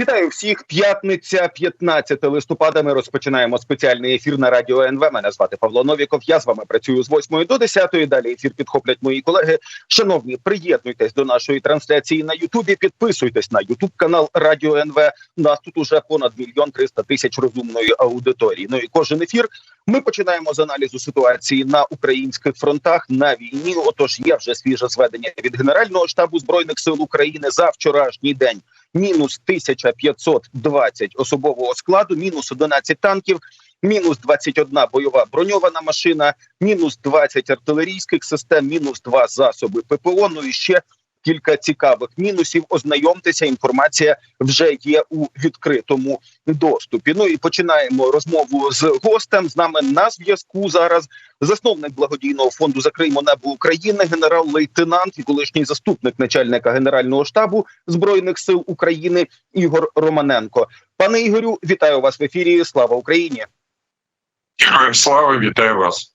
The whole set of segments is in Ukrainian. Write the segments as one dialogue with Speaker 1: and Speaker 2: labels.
Speaker 1: Вітаю всіх. П'ятниця, 15 листопада. Ми розпочинаємо спеціальний ефір на радіо НВ. Мене звати Павло Новіков. Я з вами працюю з 8 до 10. Далі ефір підхоплять мої колеги. Шановні, приєднуйтесь до нашої трансляції на Ютубі. Підписуйтесь на Ютуб канал Радіо НВ. Нас тут уже понад мільйон триста тисяч розумної аудиторії. Ну і кожен ефір ми починаємо з аналізу ситуації на українських фронтах на війні. Отож, є вже свіже зведення від Генерального штабу збройних сил України за вчорашній день. Мінус 1520 особового складу, мінус 11 танків, мінус 21 бойова броньована машина, мінус 20 артилерійських систем, мінус 2 засоби ППО. Ну і ще кілька цікавих мінусів. Ознайомтеся, інформація вже є у відкритому доступі. Ну і починаємо розмову з гостем. З нами на зв'язку зараз засновник благодійного фонду «Закриємо небо України, генерал-лейтенант і колишній заступник начальника генерального штабу збройних сил України Ігор Романенко. Пане Ігорю, вітаю вас в ефірі. Слава Україні!
Speaker 2: Героям слава, вітаю вас.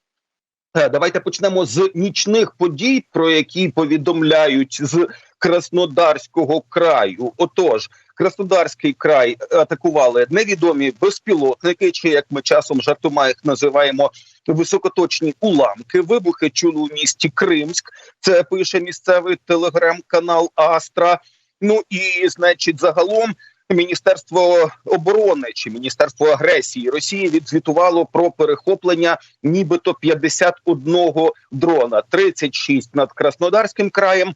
Speaker 1: Е, Давайте почнемо з нічних подій, про які повідомляють з Краснодарського краю. Отож, Краснодарський край атакували невідомі безпілотники, чи як ми часом жартома їх називаємо високоточні уламки. Вибухи чули у місті Кримськ. Це пише місцевий телеграм-канал Астра. Ну і значить, загалом. Міністерство оборони чи міністерство агресії Росії відзвітувало про перехоплення нібито 51 дрона, 36 над Краснодарським краєм,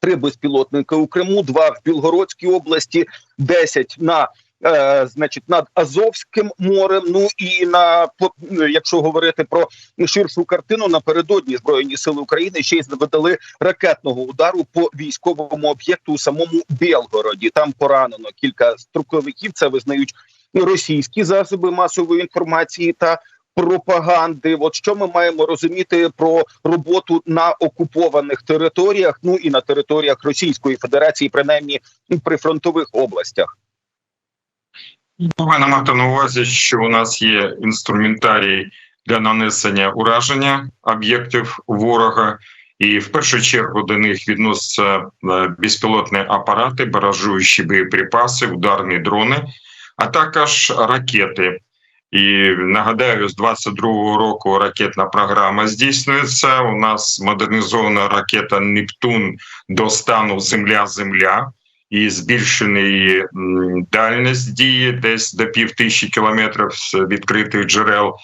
Speaker 1: три безпілотники у Криму, два в Білгородській області, 10 на е, значить над Азовським морем. Ну і на якщо говорити про ширшу картину, напередодні збройні сили України ще й завдали ракетного удару по військовому об'єкту у самому Білгороді. Там поранено кілька строковиків. Це визнають російські засоби масової інформації та пропаганди. От що ми маємо розуміти про роботу на окупованих територіях, ну і на територіях Російської Федерації, принаймні при фронтових областях.
Speaker 2: Повинна мати на увазі, що у нас є інструментарій для нанесення ураження об'єктів ворога, і в першу чергу до них відносяться е, безпілотні апарати, баражуючі боєприпаси, ударні дрони, а також ракети. І нагадаю, з 22-го року ракетна програма здійснюється. У нас модернізована ракета Нептун до стану Земля-Земля і збільшений м, дальність дії десь до пів тисячі кілометрів з відкритих джерел.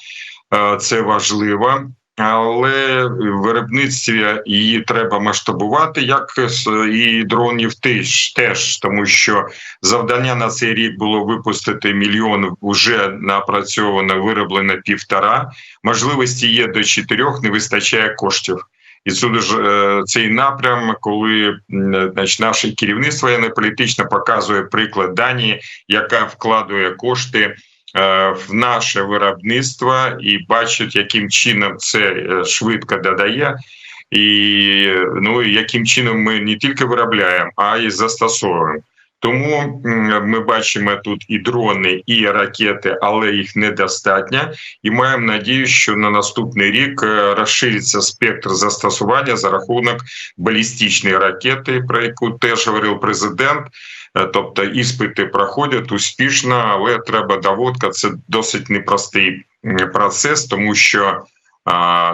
Speaker 2: Е, Це важливо. Але в виробництві її треба масштабувати, як і дронів теж, теж, тому що завдання на цей рік було випустити мільйон вже напрацьовано, вироблено півтора. Можливості є до чотирьох, не вистачає коштів. І сюди дуже е, цей напрям, коли значить, наше керівництво не політичне показує приклад Данії, яка вкладує кошти е, в наше виробництво і бачить, яким чином це е, швидко додає. І ну яким чином ми не тільки виробляємо, а й застосовуємо. Тому ми бачимо тут і дрони, і ракети, але їх недостатньо. І маємо надію, що на наступний рік е, розшириться спектр застосування за рахунок балістичної ракети, про яку теж говорив президент. Е, Тобто іспити проходять успішно, але треба доводка. Це досить непростий процес, тому що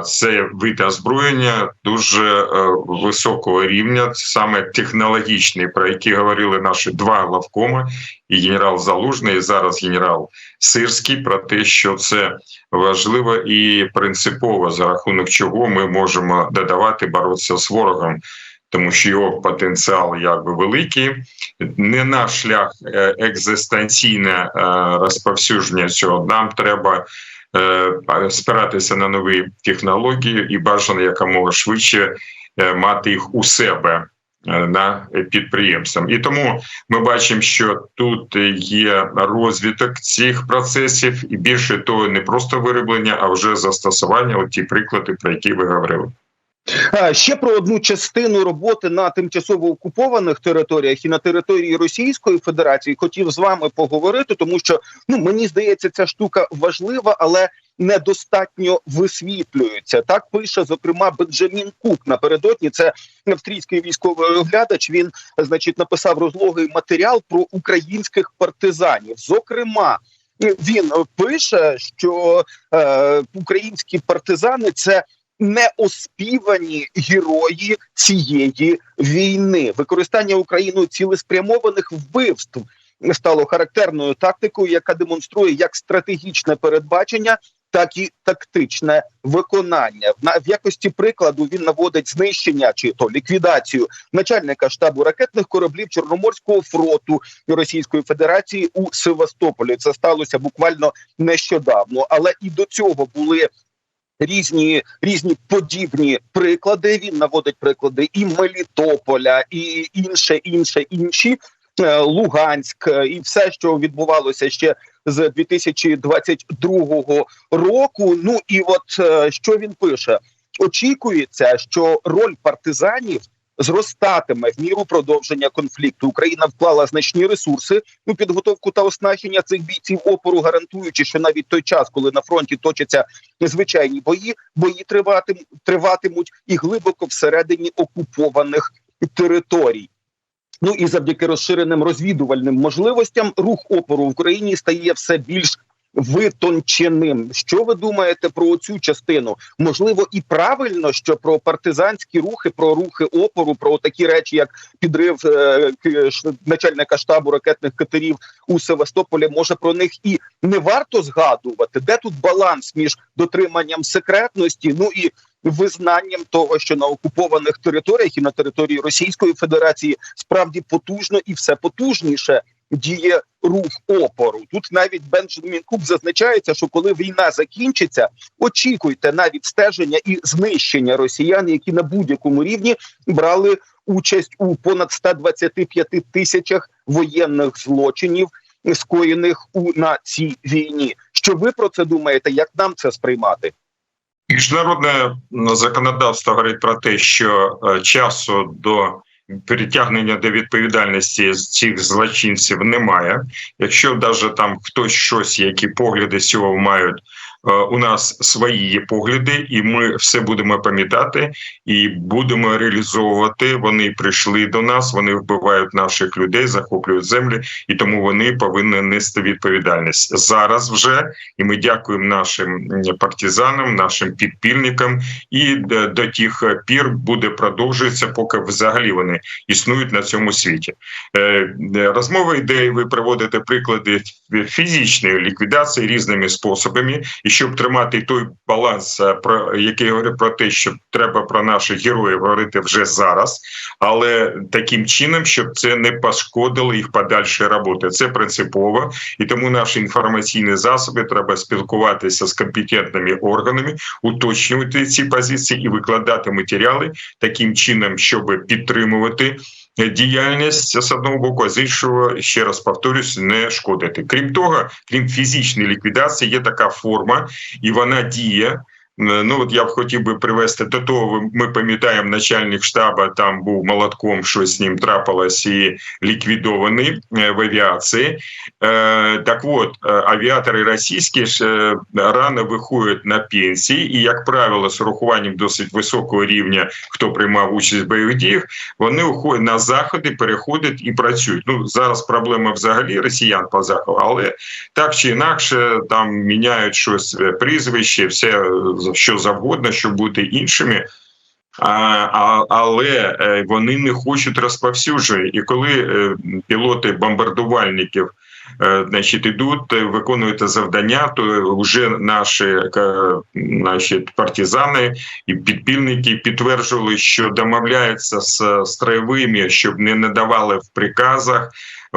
Speaker 2: це вид озброєння дуже е, високого рівня, саме технологічний, про які говорили наші два главкоми, і генерал Залужний, і зараз генерал Сирський, про те, що це важливо і принципово, за рахунок чого ми можемо додавати боротися з ворогом. Тому що його потенціал якби великий, не наш шлях е, екзистенційне е, розповсюдження цього. Нам треба спиратися на нові технології і бажано якомога швидше е, мати їх у себе е, на підприємствах. І тому ми бачимо, що тут є розвиток цих процесів, і більше того, не просто вироблення, а вже застосування. От ті приклади, про які ви говорили.
Speaker 1: Е, Ще про одну частину роботи на тимчасово окупованих територіях і на території Російської Федерації хотів з вами поговорити, тому що ну мені здається, ця штука важлива, але недостатньо висвітлюються. Так пише зокрема Бенджамін Кук напередодні. Це австрійський військовий оглядач. Він значить написав розлогий матеріал про українських партизанів. Зокрема, він пише, що е, українські партизани це неоспівані герої цієї війни. Використання Україною цілеспрямованих вбивств стало характерною тактикою, яка демонструє як стратегічне передбачення, так і тактичне виконання. На в якості прикладу він наводить знищення чи то ліквідацію начальника штабу ракетних кораблів Чорноморського флоту Російської Федерації у Севастополі. Це сталося буквально нещодавно, але і до цього були. Різні різні подібні приклади. Він наводить приклади і Мелітополя, і інше, інше, інші е, Луганськ, е, і все, що відбувалося ще з 2022 року. Ну і от е, що він пише: очікується, що роль партизанів. Зростатиме в міру продовження конфлікту. Україна вклала значні ресурси у підготовку та оснащення цих бійців опору, гарантуючи, що навіть той час, коли на фронті точаться незвичайні бої, бої триватим, триватимуть і глибоко всередині окупованих територій. Ну і завдяки розширеним розвідувальним можливостям рух опору в Україні стає все більш витонченим. Що ви думаєте про цю частину? Можливо, і правильно, що про партизанські рухи, про рухи опору, про такі речі, як підрив е, начальника штабу ракетних катерів у Севастополі, може про них і не варто згадувати, де тут баланс між дотриманням секретності, ну і визнанням того, що на окупованих територіях і на території Російської Федерації справді потужно і все потужніше діє рух опору. Тут навіть Бенджамін Куб зазначається, що коли війна закінчиться, очікуйте навіть стеження і знищення росіян, які на будь-якому рівні брали участь у понад 125 тисячах воєнних злочинів, скоєних у на цій війні. Що ви про це думаєте? Як нам це сприймати?
Speaker 2: Міжнародне законодавство говорить про те, що е, часу до притягнення до відповідальності цих злочинців немає. Якщо навіть там хтось щось, які погляди сього мають. Е, У нас свої є погляди, і ми все будемо пам'ятати і будемо реалізовувати. Вони прийшли до нас, вони вбивають наших людей, захоплюють землі, і тому вони повинні нести відповідальність зараз. Вже і ми дякуємо нашим партизанам, нашим підпільникам, і до, до тих пір буде продовжуватися, поки взагалі вони існують на цьому світі. Е, Розмова йде, ви приводите приклади фізичної ліквідації різними способами, і щоб тримати той баланс, е, про який говорить про те, що треба про наших героїв говорити вже зараз, але таким чином, щоб це не пошкодило їх подальшої роботи. Це принципово, і тому наші інформаційні засоби треба спілкуватися з компетентними органами, уточнювати ці позиції і викладати матеріали таким чином, щоб підтримувати. Діяльність з одного боку, а з іншого ще раз повторюсь, не шкодити. Крім того, крім фізичної ліквідації, є така форма, і вона діє. Ну от я б хотів би привести до того. Ми пам'ятаємо, начальник штаба там був молотком, щось з ним трапилось і ліквідований е, в авіації. Е, Так от е, авіатори російські ж е, рано виходять на пенсії, і як правило, з урахуванням досить високого рівня, хто приймав участь в бойових діях, вони уходять на заходи, переходять і працюють. Ну зараз проблема взагалі росіян по заходу, але так чи інакше там міняють щось е, прізвище, все е, що завгодно, щоб бути іншими. А, але е, вони не хочуть розповсюдження. І коли е, пілоти бомбардувальників е, значить, ідуть, виконують завдання, то вже наші, наші партизани і підпільники підтверджували, що домовляються з строєвими, щоб не надавали в приказах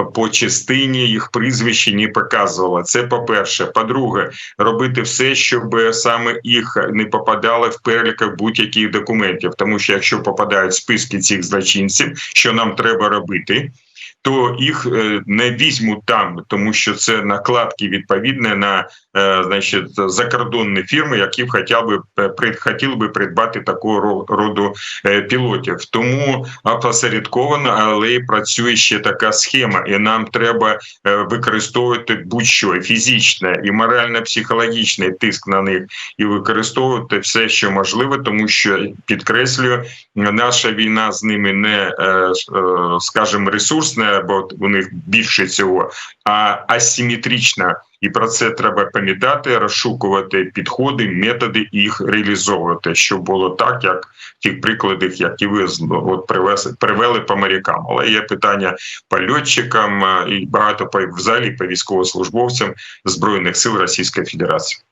Speaker 2: по частині їх прізвища не показувала. Це по-перше. По-друге, робити все, щоб саме їх не попадали в переліках будь-яких документів. Тому що якщо попадають списки цих злочинців, що нам треба робити. То їх е, не візьмуть там, тому що це накладки відповідні на е, значить закордонні фірми, які б хотіли би при- хотіли би придбати такого роду е, пілотів. Тому опосередковано, але працює ще така схема, і нам треба е, використовувати будь-що фізичне і морально-психологічний тиск на них, і використовувати все, що можливо, тому що підкреслюю, наша війна з ними не е, е, скажімо, ресурсна, бо у них більше цього, а асиметрична. І про це треба пам'ятати, розшукувати підходи, методи і їх реалізовувати, щоб було так, як в тих прикладах, які ви от привез, привели по морякам. Але є питання по льотчикам і багато по взагалі по військовослужбовцям збройних сил Російської Федерації.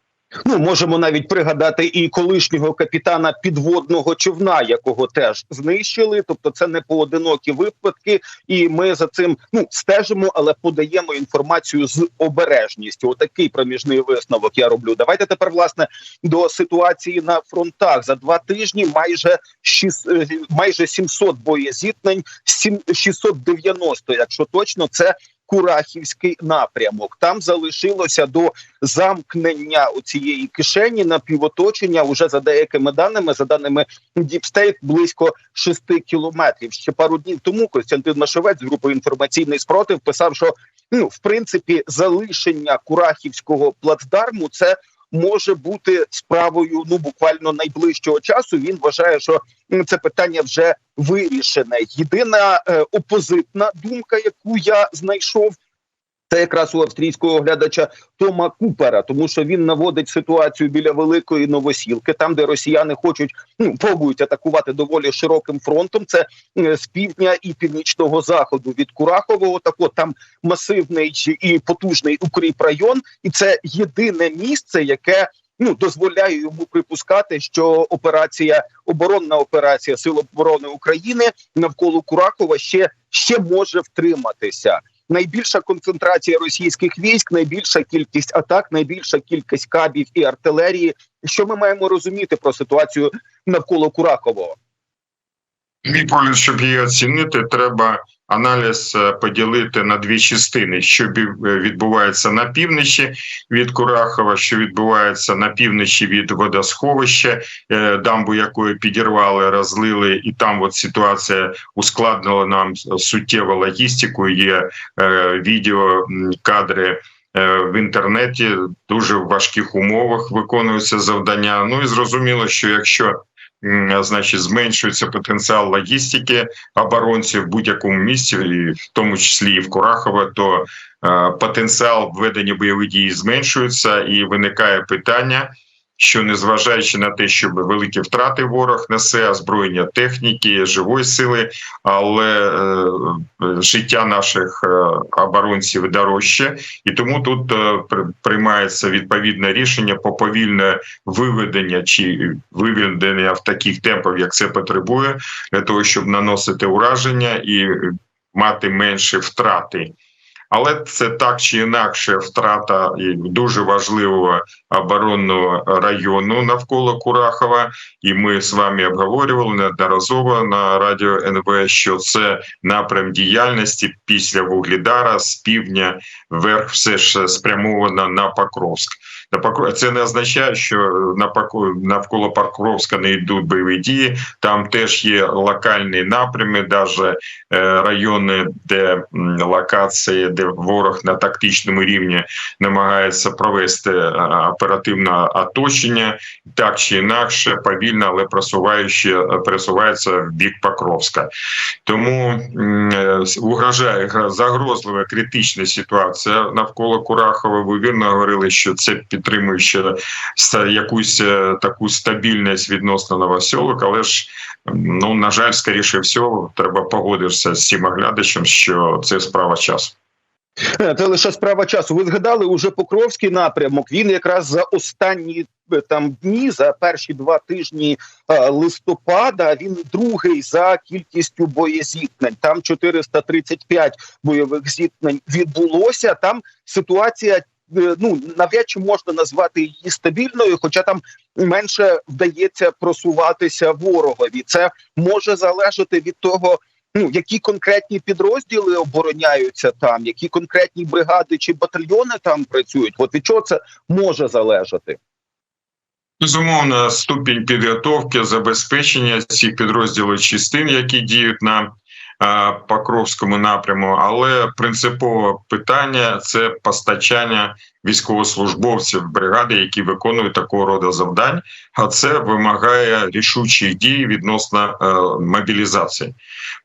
Speaker 1: Ну можемо навіть пригадати і колишнього капітана підводного човна, якого теж знищили. Тобто, це не поодинокі випадки, і ми за цим ну стежимо, але подаємо інформацію з обережністю. Отакий проміжний висновок я роблю. Давайте тепер власне до ситуації на фронтах за два тижні. Майже шіс- е, майже 700 боєзіткнень, сім- 690, якщо точно, це. Курахівський напрямок там залишилося до замкнення цієї кишені на півоточення. Уже за деякими даними, за даними Діпстейт, близько 6 кілометрів. Ще пару днів тому Костянтин Машовець з групи інформаційний спротив писав, що ну в принципі залишення Курахівського плацдарму це. Може бути справою ну буквально найближчого часу. Він вважає, що це питання вже вирішене. Єдина е, опозитна думка, яку я знайшов, це якраз у австрійського оглядача Тома Купера, тому що він наводить ситуацію біля великої новосілки, там де росіяни хочуть ну пробують атакувати доволі широким фронтом. Це е, з півдня і північного заходу від Курахового. Так от там масивний і потужний укріпрайон, і це єдине місце, яке. Ну, дозволяє йому припускати, що операція, оборонна операція Сил оборони України навколо Курахова ще ще може втриматися найбільша концентрація російських військ, найбільша кількість атак, найбільша кількість кабів і артилерії. Що ми маємо розуміти про ситуацію навколо Курахового?
Speaker 2: Мій погляд, щоб її оцінити, треба аналіз е, поділити на дві частини: що е, відбувається на півночі від Курахова, що відбувається на півночі від водосховища, е, дамбу якої підірвали, розлили, і там от ситуація ускладнила нам суттєво логістику. Є відео кадри. В інтернеті дуже в важких умовах виконуються завдання. Ну і зрозуміло, що якщо значить зменшується потенціал логістики оборонців в будь-якому місці, і в тому числі і в Курахове, то е, потенціал введення бойових дій зменшується, і виникає питання. Що незважаючи на те, що великі втрати ворог несе озброєння техніки, живої сили, але е, життя наших е, оборонців дорожче, і тому тут е, при- приймається відповідне рішення по повільне виведення чи виведення в таких темпах, як це потребує, для того, щоб наносити ураження і мати менші втрати. Але це так чи інакше втрата дуже важливого оборонного району навколо Курахова. І ми з вами обговорювали неодноразово на радіо НВ, що це напрям діяльності після Вугледара з півдня вверх, все ж спрямовано на Покровськ. Це не означає, що навколо Покровська не йдуть бойові дії. Там теж є локальні напрями, навіть е, райони, де локації, де ворог на тактичному рівні намагається провести е, оперативне оточення, так чи інакше, повільно, але просуваючи, пересувається в бік Покровська. Тому е, угрожає загрозлива критична ситуація навколо Курахова. Ви вірно говорили, що це ста- якусь е, таку стабільність відносно новосілок, але ж ну на жаль, скоріше всього, треба погодитися з цим оглядачем, що це справа часу.
Speaker 1: Е, Це лише справа часу. Ви згадали уже Покровський напрямок. Він якраз за останні е, там дні, за перші два тижні листопада, він другий за кількістю боєзіткнень. Там 435 бойових зіткнень відбулося. Там ситуація. Е, Ну навряд чи можна назвати її стабільною, хоча там менше вдається просуватися ворогові. Це може залежати від того, ну які конкретні підрозділи обороняються там, які конкретні бригади чи батальйони там працюють? От від чого це може залежати?
Speaker 2: Безумовно, ступінь підготовки, забезпечення цих підрозділів частин, які діють на Покровському напряму, але принципове питання це постачання військовослужбовців бригади, які виконують такого роду завдань. А це вимагає рішучих дій відносно е, мобілізації.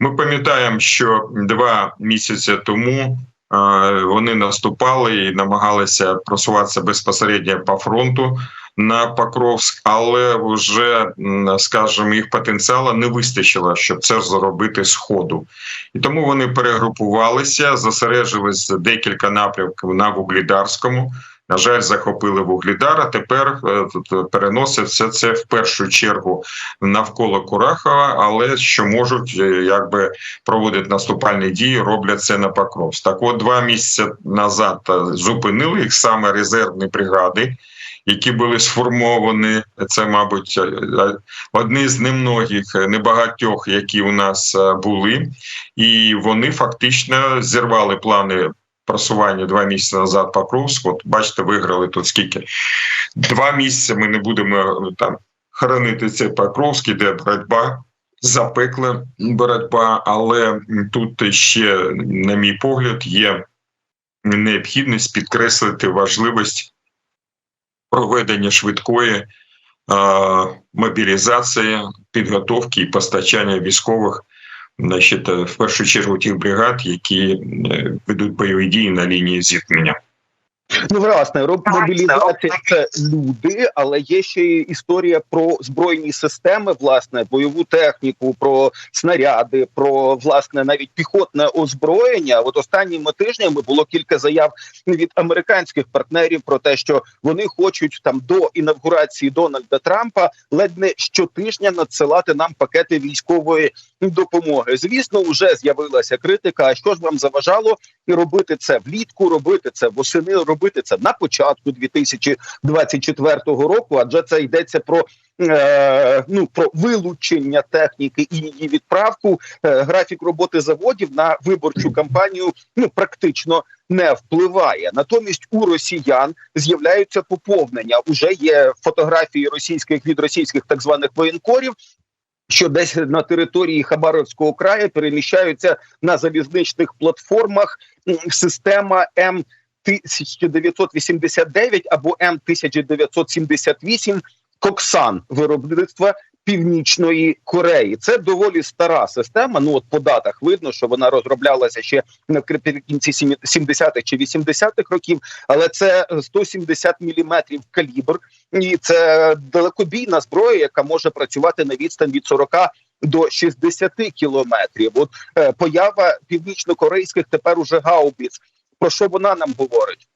Speaker 2: Ми пам'ятаємо, що два місяці тому е, вони наступали і намагалися просуватися безпосередньо по фронту на Покровськ, але вже скажімо, їх потенціалу не вистачило, щоб це зробити з ходу. І тому вони перегрупувалися, зосережились декілька напрямків на Вугледарському. На жаль, захопили Вугледар, а тепер е, переносять все це в першу чергу навколо Курахова, але що можуть е, якби проводити наступальні дії, роблять це на Покровськ. Так от два місяці назад е, зупинили їх саме резервні бригади які були сформовані. Це, мабуть, е, одні з немногих е, небагатьох, які у нас е, були, і вони фактично зірвали плани. Просування два місяці назад Покровськ. От бачите, виграли тут скільки два місяці. Ми не будемо там хоронити цей Покровський, де боротьба запекла боротьба, але тут ще, на мій погляд, є необхідність підкреслити важливість проведення швидкої е, мобілізації, підготовки і постачання військових, значить, в першу чергу тих бригад, які е, ведуть бойові дії на лінії зіткнення.
Speaker 1: Ну, власне, роб мобілізація це люди, але є ще й історія про збройні системи, власне, бойову техніку, про снаряди, про власне навіть піхотне озброєння. От останніми тижнями було кілька заяв від американських партнерів про те, що вони хочуть там до інавгурації Дональда Трампа ледь не щотижня надсилати нам пакети військової допомоги. Звісно, вже з'явилася критика. А що ж вам заважало і робити це влітку, робити це восени, робити це на початку 2024 року? Адже це йдеться про е, ну про вилучення техніки і її відправку. Е, графік роботи заводів на виборчу кампанію ну практично не впливає. Натомість у росіян з'являються поповнення. Уже є фотографії російських від російських так званих воєнкорів. Що десь на території Хабаровського краю переміщаються на залізничних платформах система М 1989 або М 1978 Коксан виробництва Північної Кореї. Це доволі стара система. Ну от по датах видно, що вона розроблялася ще наприкінці 70-х чи 80-х років, але це 170 міліметрів калібр, і це далекобійна зброя, яка може працювати на відстань від 40 до 60 кілометрів. От е, поява північно-корейських тепер уже гаубіц. Про що вона нам говорить?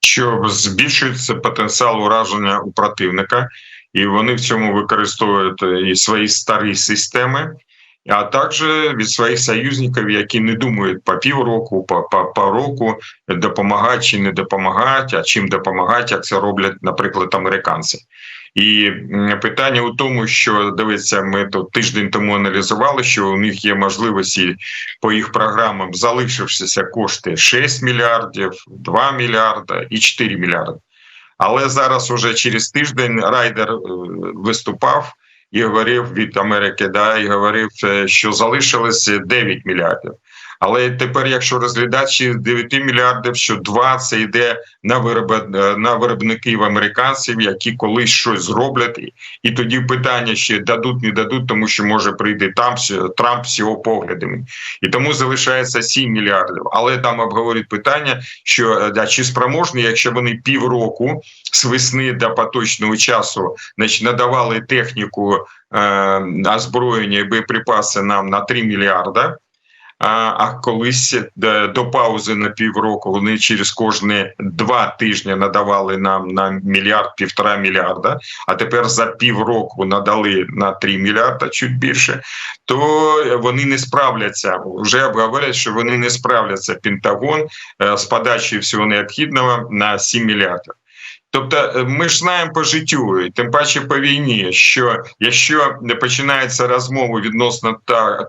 Speaker 2: Що збільшується потенціал ураження у противника, і вони в цьому використовують і свої старі системи, а також від своїх союзників, які не думають по півроку, по, по, по року допомагати чи не допомагати, а чим допомагати, як це роблять, наприклад, американці. І питання у тому, що дивиться, ми тут тиждень тому аналізували, що у них є можливості по їх програмам, залишившися кошти 6 мільярдів, 2 мільярда і 4 мільярди. Але зараз уже через тиждень райдер е, виступав і говорив від Америки, да, і говорив, е, що залишилося 9 мільярдів. Але тепер, якщо розглядати 9 мільярдів, що 2 це йде на вироб... на виробників американців, які колись щось зроблять, і тоді питання ще дадуть, не дадуть, тому що може прийти там Трамп з його поглядами, і тому залишається 7 мільярдів. Але там обговорюють питання, що да, чи спроможні, якщо вони півроку з весни до поточного часу значить, надавали техніку е, озброєння і боєприпаси нам на 3 мільярда. А колись до паузи на півроку вони через кожні два тижні надавали нам на мільярд півтора мільярда. А тепер за півроку надали на 3 мільярда, чуть більше. То вони не справляться. Вже обговорять, що вони не справляться. Пентагон з подачею всього необхідного на 7 мільярдів. Тобто, е, ми ж знаємо по життю, і тим паче по війні, що якщо починається розмова відносно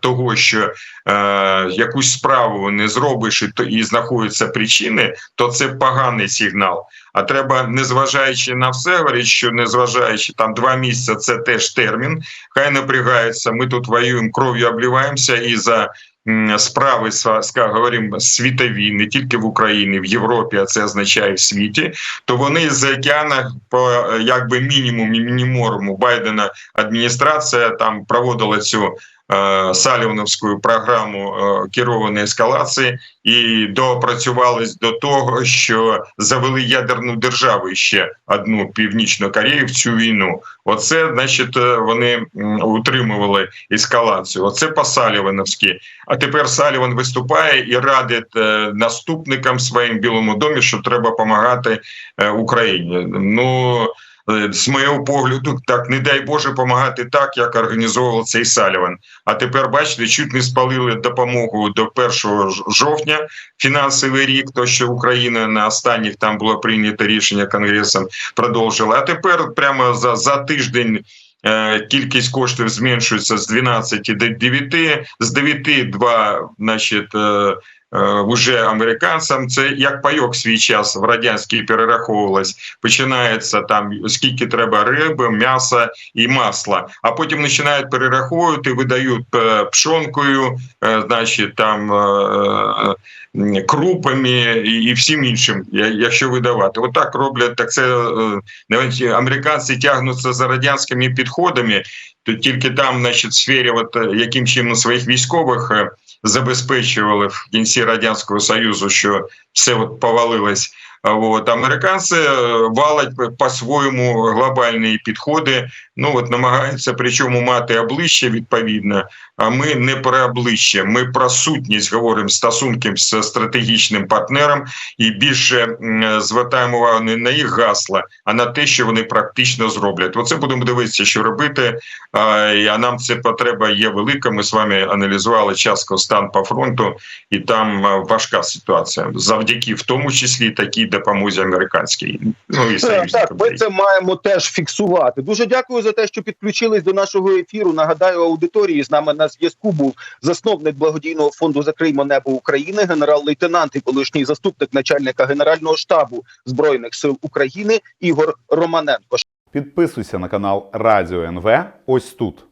Speaker 2: того, що е, якусь справу не зробиш і, і знаходяться причини, то це поганий сигнал. А треба, незважаючи на все, говорити, що незважаючи там два місяці, це теж термін. Хай напрягаються. Ми тут воюємо, кров'ю обливаємося і за справи говоримо, світові, не тільки в Україні, в Європі, а це означає в світі. То вони з океана по е, якби мінімум мінімуму Байдена адміністрація там проводила цю. Е, Салівновську програму е, керованої ескалації і доопрацювались до того, що завели ядерну державу ще одну північну Корею в цю війну. Оце, значить, е, вони утримували ескалацію. Оце по Салівановськи. А тепер Саліван виступає і радить наступникам своїм білому домі, що треба допомагати Україні. Ну з моєго погляду, так не дай Боже допомагати так, як організовував цей Саліван. А тепер бачите, чуть не спалили допомогу до 1 жовтня. Фінансовий рік, то що Україна на останніх там було прийнято рішення конгресом, продовжила. А тепер прямо за, за тиждень. е, Кількість коштів зменшується з 12 до 9, з 9 2, значить, е, е, уже американцям. Це як пайок свій час в радянській перераховувалось. Починається там скільки треба риби, м'яса і масла. А потім починають перераховувати, видають е, пшонкою, е, значить там е, е, крупами і, всім іншим, якщо видавати. Отак роблять. Так це е, навіть американці тягнуться за радянськими підходами. То тільки там, значить, в сфері, от е, яким чином своїх військових е, забезпечували в кінці радянського союзу, що все от повалилось. От американці е, валять по-своєму глобальні підходи. Ну от намагаються причому мати обличчя відповідно. А ми не про обличчя, ми про сутність говоримо стосунки з стратегічним партнером і більше звертаємо увагу не на їх гасла, а на те, що вони практично зроблять. Оце будемо дивитися, що робити. А, нам це потреба є велика. Ми з вами аналізували часто стан по фронту, і там важка ситуація завдяки в тому числі такій допомозі американській. Ну і.
Speaker 1: Так, ми це маємо теж фіксувати. Дуже дякую за те, що підключились до нашого ефіру. Нагадаю, аудиторії з нами на зв'язку був засновник благодійного фонду Закриймо небо України, генерал-лейтенант і колишній заступник начальника генерального штабу збройних сил України Ігор Романенко.
Speaker 3: Підписуйся на канал Радіо НВ ось тут.